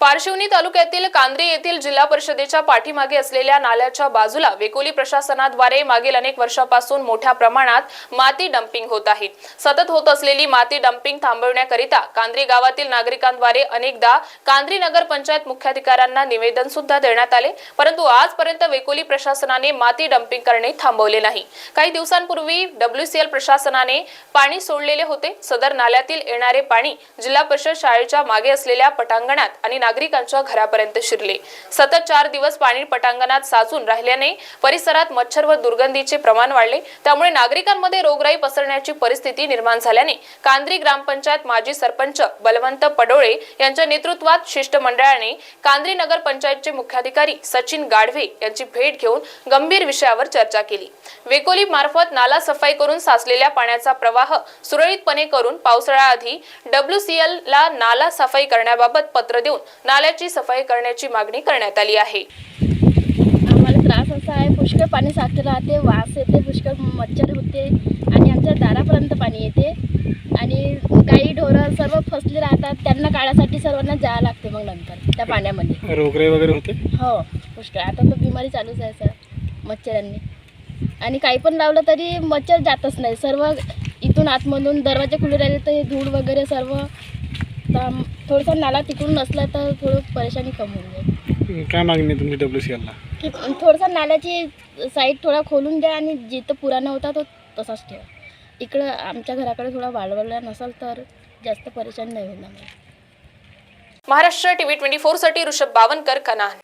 पारशिवनी तालुक्यातील कांद्रे येथील जिल्हा परिषदेच्या पाठीमागे असलेल्या नाल्याच्या बाजूला वेकोली प्रशासनाद्वारे मागील अनेक वर्षापासून मोठ्या प्रमाणात माती डम्पिंग होत आहे. सतत होत असलेली माती डम्पिंग थांबवण्याकरिता कांद्री गावातील नागरिकांद्वारे अनेकदा कांद्री नगर पंचायत मुख्याधिकाऱ्यांना निवेदन सुद्धा देण्यात आले परंतु आजपर्यंत वेकोली प्रशासनाने माती डम्पिंग करणे थांबवले नाही. काही दिवसांपूर्वी डब्ल्यूसीएल प्रशासनाने पाणी सोडलेले होते. सदर नाल्यातील येणारे पाणी जिल्हा परिषद शाळेच्या मागे असलेल्या पटांगणात आणि नागरिकांच्या घरापर्यंत शिरले. सतत चार दिवस पाणी पटांगणात साचून राहिल्याने परिसरात मच्छर व दुर्गंधीचे प्रमाण वाढले. त्यामुळे नागरिकांमध्ये रोगराई पसरण्याची परिस्थिती निर्माण झाल्याने कांद्री ग्रामपंचायत माजी सरपंच बलवंत पडोळे यांच्या नेतृत्वात शिष्टमंडळाने कांद्री नगर पंचायतचे मुख्याधिकारी सचिन गाढवे यांची भेट घेऊन गंभीर विषयावर चर्चा केली. वेकोली मार्फत नाला सफाई करून साचलेल्या पाण्याचा प्रवाह सुरळीतपणे करून पावसाळ्याआधी डब्ल्यूसीएल ला नाला सफाई करण्याबाबत पत्र देऊन नाल्याची सफाई करण्याची मागणी करण्यात आली आहे. आम्हाला त्रास असा आहे पुष्कळ पाणी साचलं राहते वास येते पुष्कळ मच्छर होते आणि आमच्या दारापर्यंत पाणी येते. आणि गाई ढोरं सर्व फसले राहतात त्यांना काढायसाठी सर्वांना जावं लागते मग नंतर त्या पाण्यामध्ये. रोगराई वगैरे होते? हो पुष्कळ. आता तर बिमारी चालूच आहे सर मच्छरांनी. आणि काही पण लावलं तरी मच्छर जातच नाही. सर्व इथून आतमधून दरवाजे खुले राहिले तर हे धूळ वगैरे सर्व तर थोडंसं नाला तिकडून नसला तर थोडं परेशानी कमी होऊन जाईल. काय मागणी आहे तुमची डब्ल्यू सी एलला की थोडंसा नाल्याची साईड थोडा खोलून द्या आणि जिथं पुराणा होता तो तसाच ठेवा. इकडं आमच्या घराकडे थोडा वाढवला नसेल तर जास्त परेशान नाही होणार. महाराष्ट्र टीव्ही ट्वेंटी फोरसाठी ऋषभ बावनकर कनान